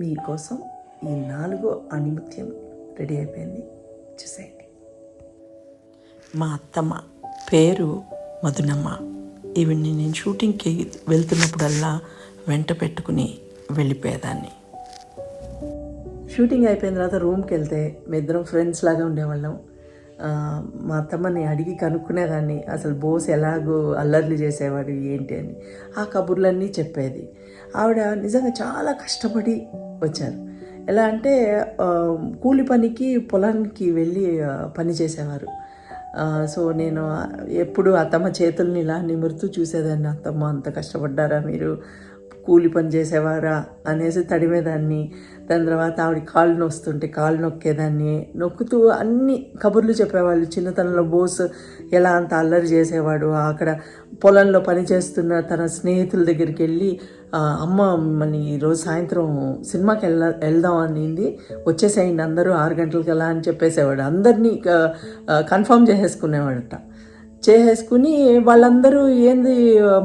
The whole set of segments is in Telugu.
మీకోసం ఈ నాలుగో ఆణిముత్యం రెడీ అయిపోయింది. చూసేయండి. మా అత్తమ్మ పేరు మధునమ్మ. ఈవిడ్ని నేను షూటింగ్కి వెళ్తున్నప్పుడల్లా వెంట పెట్టుకుని వెళ్ళిపోయేదాన్ని. షూటింగ్ అయిపోయిన తర్వాత రూమ్కి వెళ్తే మీ ఇద్దరం ఫ్రెండ్స్ లాగా ఉండేవాళ్ళం. మా అత్తమ్మని అడిగి కనుక్కునేదాన్ని అసలు బోస్ ఎలాగో అల్లర్లు చేసేవాడు ఏంటి అని. ఆ కబుర్లన్నీ చెప్పేది. ఆవిడ నిజంగా చాలా కష్టపడి వచ్చారు. ఎలా అంటే కూలి పనికి పొలానికి వెళ్ళి పని చేసేవారు. సో నేను ఎప్పుడు అత్తమ్మ చేతుల్ని ఇలా నిమురుతూ చూసేదాన్ని. అత్తమ్మ అంత కష్టపడ్డారా మీరు? కూలి పని చేసేవారా అనేసి తడిమేదాన్ని దాని తర్వాత ఆవిడ కాళ్ళు నొస్తుంటే కాళ్ళు నొక్కేదాన్ని నొక్కుతూ అన్ని కబుర్లు చెప్పేవాళ్ళు. చిన్నతనంలో బోస్ ఎలా అంత అల్లరి చేసేవాడు అక్కడ పొలంలో పని చేస్తున్న తన స్నేహితుల దగ్గరికి వెళ్ళి అమ్మ మన ఈరోజు సాయంత్రం సినిమాకి వెళ్ళ వెళ్దాం అనింది. వచ్చేసేయండి అందరూ ఆరు గంటలకి అని చెప్పేసేవాడు. అందరినీ కన్ఫర్మ్ చేసేసుకునేవాడట. చేసేసుకుని వాళ్ళందరూ ఏంది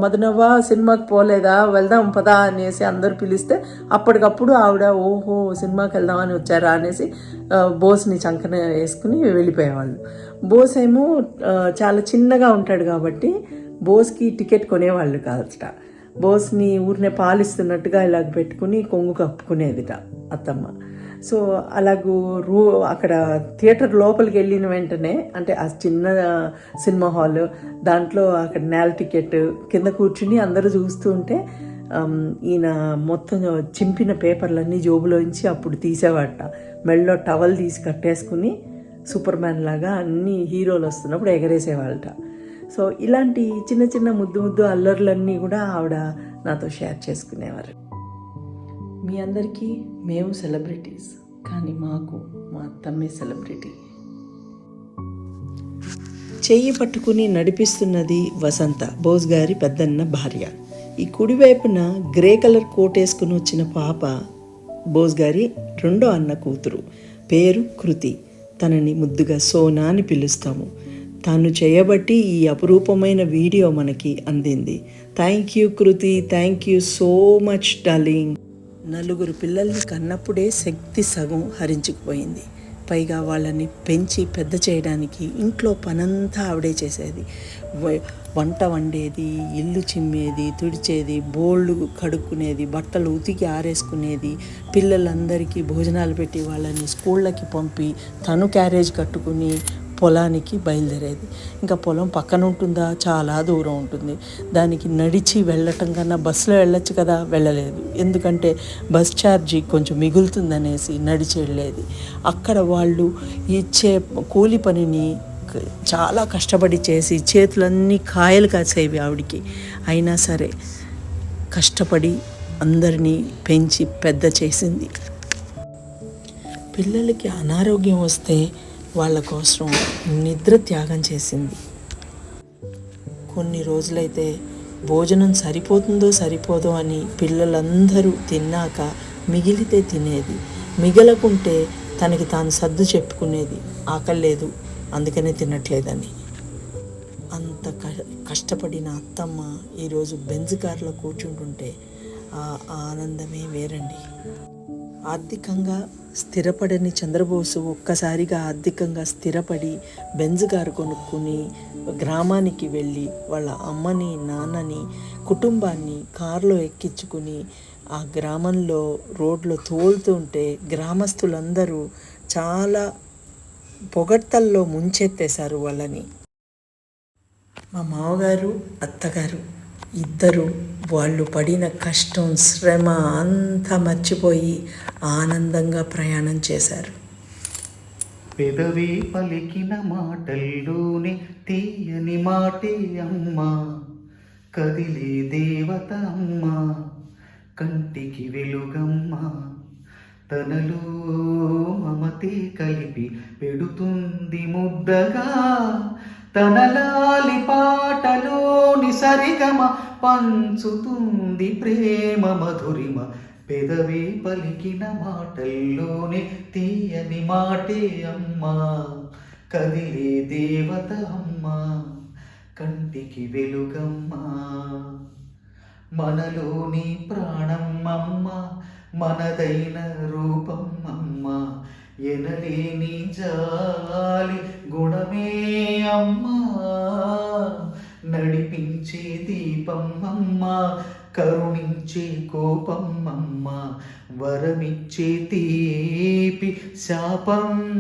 మధునవ్వ సినిమాకి పోలేదా వెళ్దాం పదా అనేసి అందరూ పిలిస్తే అప్పటికప్పుడు ఆవిడ ఓహో సినిమాకి వెళ్దామని వచ్చారా అనేసి బోస్ని చంకన వేసుకుని వెళ్ళిపోయేవాళ్ళు. బోస్ ఏమో చాలా చిన్నగా ఉంటాడు కాబట్టి బోస్కి టికెట్ కొనేవాళ్ళు కాదట. బోస్ని ఊరినే పాలిస్తున్నట్టుగా ఇలాగ పెట్టుకుని కొంగు కప్పుకునేదిట అత్తమ్మ. సో అలాగూ రూ అక్కడ థియేటర్ లోపలికి వెళ్ళిన వెంటనే అంటే ఆ చిన్న సినిమా హాల్ దాంట్లో అక్కడ నేల టికెట్ కింద కూర్చుని అందరూ చూస్తూ ఉంటే ఈయన మొత్తం చింపిన పేపర్లన్నీ జోబులోంచి అప్పుడు తీసేవాడట మెళ్ళలో టవల్ తీసి కట్టేసుకుని సూపర్ మ్యాన్ లాగా అన్ని హీరోలు వస్తున్నప్పుడు ఎగరేసేవాళ్ళట. సో ఇలాంటి చిన్న చిన్న ముద్దు ముద్దు అల్లర్లన్నీ కూడా ఆవిడ నాతో షేర్ చేసుకునేవారు. మీ అందరికీ మేము సెలబ్రిటీస్ కానీ మాకు మా అత్తమ్మే సెలబ్రిటీ. చెయ్యి పట్టుకుని నడిపిస్తున్నది వసంత బోస్ గారి పెద్దన్న భార్య. ఈ కుడివైపున గ్రే కలర్ కోట్ వేసుకుని వచ్చిన పాప బోస్ గారి రెండో అన్న కూతురు. పేరు కృతి. తనని ముద్దుగా సోనా అని పిలుస్తాము. తాను చేయబట్టి ఈ అపురూపమైన వీడియో మనకి అందింది. Thank you Kriti thank you so much darling. నలుగురు పిల్లల్ని కన్నప్పుడే శక్తి సగం హరించుకుపోయింది. పైగా వాళ్ళని పెంచి పెద్ద చేయడానికి ఇంట్లో పనంతా ఆవిడే చేసేది. వంట వండేది ఇల్లు చిమ్మేది తుడిచేది బోళ్ళు కడుక్కునేది బట్టలు ఉతికి ఆరేసుకునేది పిల్లలందరికీ భోజనాలు పెట్టి వాళ్ళని స్కూళ్ళకి పంపి తను క్యారేజ్ కట్టుకుని పొలానికి బయలుదేరేది. ఇంకా పొలం పక్కన ఉంటుందా? చాలా దూరం ఉంటుంది. దానికి నడిచి వెళ్ళటం కన్నా బస్సులో వెళ్ళొచ్చు కదా? వెళ్ళలేదు. ఎందుకంటే బస్ ఛార్జీ కొంచెం మిగులుతుందనేసి నడిచి వెళ్ళేది. అక్కడ వాళ్ళు ఇచ్చే కూలి పనిని చాలా కష్టపడి చేసి చేతులన్నీ కాయలు కాసేవి ఆవిడికి. అయినా సరే కష్టపడి అందరినీ పెంచి పెద్ద చేసింది. పిల్లలకి అనారోగ్యం వస్తే వాళ్ళ కోసం నిద్ర త్యాగం చేసింది. కొన్ని రోజులైతే భోజనం సరిపోతుందో సరిపోదో అని పిల్లలందరూ తిన్నాక మిగిలితే తినేది. మిగలకుంటే తనకి తాను సర్దు చెప్పుకునేది. ఆకలి లేదు అందుకనే తినట్లేదని. అంత క- కష్టపడిన అత్తమ్మ ఈరోజు బెంజ్ కారులో కూర్చుంటుంటే ఆ ఆనందమే వేరండి. ఆర్థికంగా స్థిరపడని చంద్రబోసు ఒక్కసారిగా ఆర్థికంగా స్థిరపడి బెంజ్ కారు కొనుక్కుని గ్రామానికి వెళ్ళి వాళ్ళ అమ్మని నాన్నని కుటుంబాన్ని కారులో ఎక్కించుకుని ఆ గ్రామంలో రోడ్లో తోలుతుంటే గ్రామస్తులందరూ చాలా పొగడ్తల్లో ముంచెత్తేశారు వాళ్ళని. మా మామగారు అత్తగారు ఇద్దరు వాళ్ళు పడిన కష్టం శ్రమ అంతా మర్చిపోయి ఆనందంగా ప్రయాణం చేశారు. పెదవి పలికిన మాటల్లోనే తీయని మాటే అమ్మ కదిలే దేవత అమ్మ కంటికి వెలుగమ్మా తనలో మమతే కలిపి పెడుతుంది ముద్దగా తన లాలి పాటలోని సరిగమ పంచుతుంది ప్రేమ మధురిమ. పెదవి పలికిన మాటల్లోనే తీయని మాటే అమ్మా. కదిలే దేవత అమ్మా కంటికి వెలుగమ్మా. మనలోని ప్రాణం అమ్మ మనదైన రూపం అమ్మా. ఎనలేని జాలి గుణమే అమ్మా. నడిపించే దీపమ్మమ్మ కరుణించే కోపమ్మమ్మ వరమిచ్చే తీపి శాపం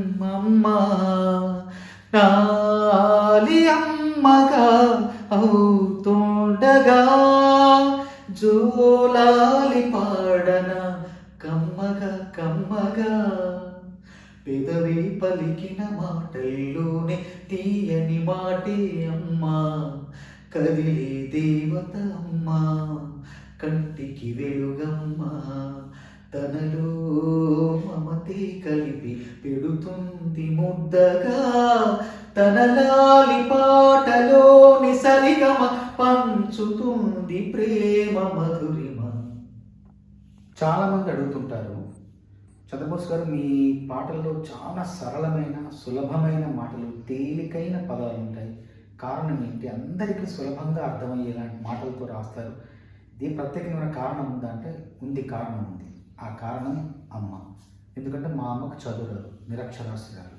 నాలి అమ్మగా అవుతుండగా జోలాలి పాడన కమ్మగా కమ్మగా. పెదవి పలికిన మాటల్లోనే తీయని మాటే అమ్మా. కదిలే దేవతమ్మ కంటికి వెలుగమ్మ తనలో మమతే కలిపి పెడుతుంది ముద్దగా. తనలాలి పాటలోని సరిగమ పంచుతుంది ప్రేమ మధురిమ. చాలామంది అడుగుతుంటారు చంద్రబోస్ గారు మీ పాటల్లో చాలా సరళమైన సులభమైన మాటలు తేలికైన పదాలు ఉంటాయి కారణం ఏంటి? అందరికీ సులభంగా అర్థమయ్యేలాంటి మాటలతో రాస్తారు. దీని ప్రత్యేకమైన కారణం ఉందా అంటే ఉంది కారణం ఉంది. ఆ కారణం అమ్మ. ఎందుకంటే మా అమ్మకు చదువురాదు నిరక్షరాస్యురాలు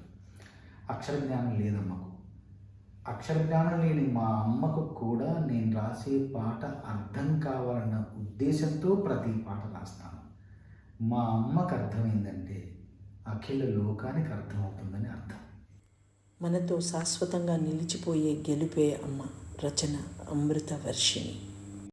అక్షర జ్ఞానం లేదమ్మకు. అక్షర జ్ఞానం లేని మా అమ్మకు కూడా నేను రాసే పాట అర్థం కావాలన్న ఉద్దేశంతో ప్రతి పాట రాస్తాను. మా అమ్మకు అర్థమైందంటే అఖిల లోకానికి అర్థమవుతుందని అర్థం. మనతో శాశ్వతంగా నిలిచిపోయే గెలుపే అమ్మ రచన అమృత వర్షిణి.